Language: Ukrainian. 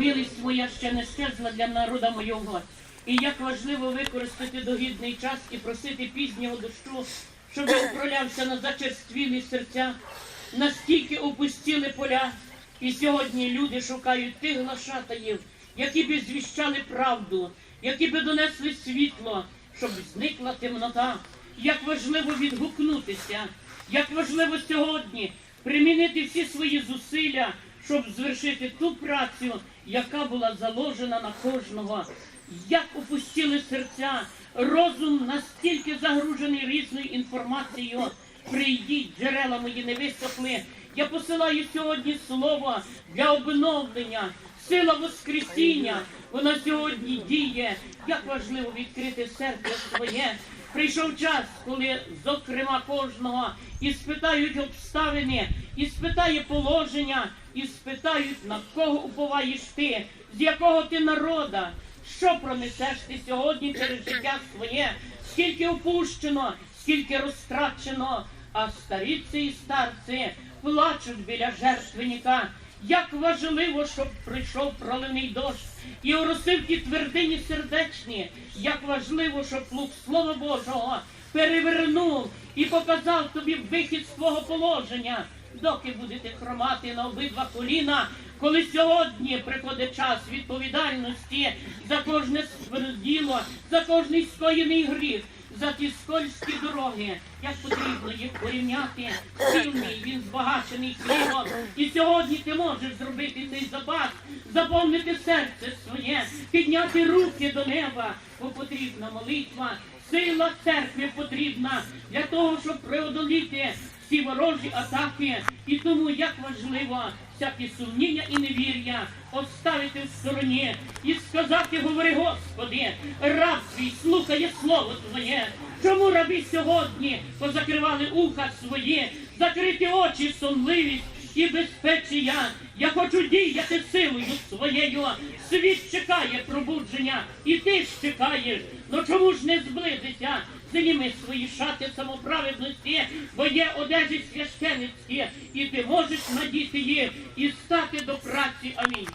Милість моя ще не щезла для народа мого. І як важливо використати догідний час і просити пізнього дощу, щоб він пролявся на зачерствілі серця, настільки опустіли поля, і сьогодні люди шукають тих глашатаїв, які би звіщали правду, які би донесли світло, щоб зникла темнота. Як важливо відгукнутися, як важливо сьогодні примінити всі свої зусилля, щоб звершити ту працю, яка була заложена на кожного. Як опустили серця, розум настільки загружений різною інформацією. Прийдіть, джерела мої не висохли. Я посилаю сьогодні слово для обновлення. Сила Воскресіння, вона сьогодні діє. Як важливо відкрити серце своє. Прийшов час, коли, зокрема, кожного і спитають обставини, і спитає положення, і спитають, на кого уповаєш ти, з якого ти народа, що пронесеш ти сьогодні через життя своє, скільки опущено, скільки розтрачено, а старіці і старці плачуть біля жертвенника. Як важливо, щоб прийшов проливний дощ і оросив ті твердині сердечні, як важливо, щоб плуг Слова Божого перевернув і показав тобі вихід з твого положення, доки будете хромати на обидва коліна, коли сьогодні приходить час відповідальності за кожне діло, за кожний скоєний гріх. За ті скользькі дороги, як потрібно їх порівняти, сильний, він збагачений хлібом. І сьогодні ти можеш зробити цей запас, заповнити серце своє, підняти руки до неба, бо потрібна молитва, сила церкви потрібна для того, щоб преодоліти всі ворожі атаки. І тому як важливо всякі сумніння і невір'я оставити в стороні і сказати, говори, Господи, раб твій слухає слово Твоє. Чому раби сьогодні позакривали уха свої, закриті очі сонливість і безпечія? Я хочу діяти силою своєю. Світ чекає пробудження, і ти ж чекаєш. Ну чому ж не зблизися? Зніми свої шати самоправедності, бо є одежі священицькі, і ти можеш надіти їх і стати до праці. Амінь.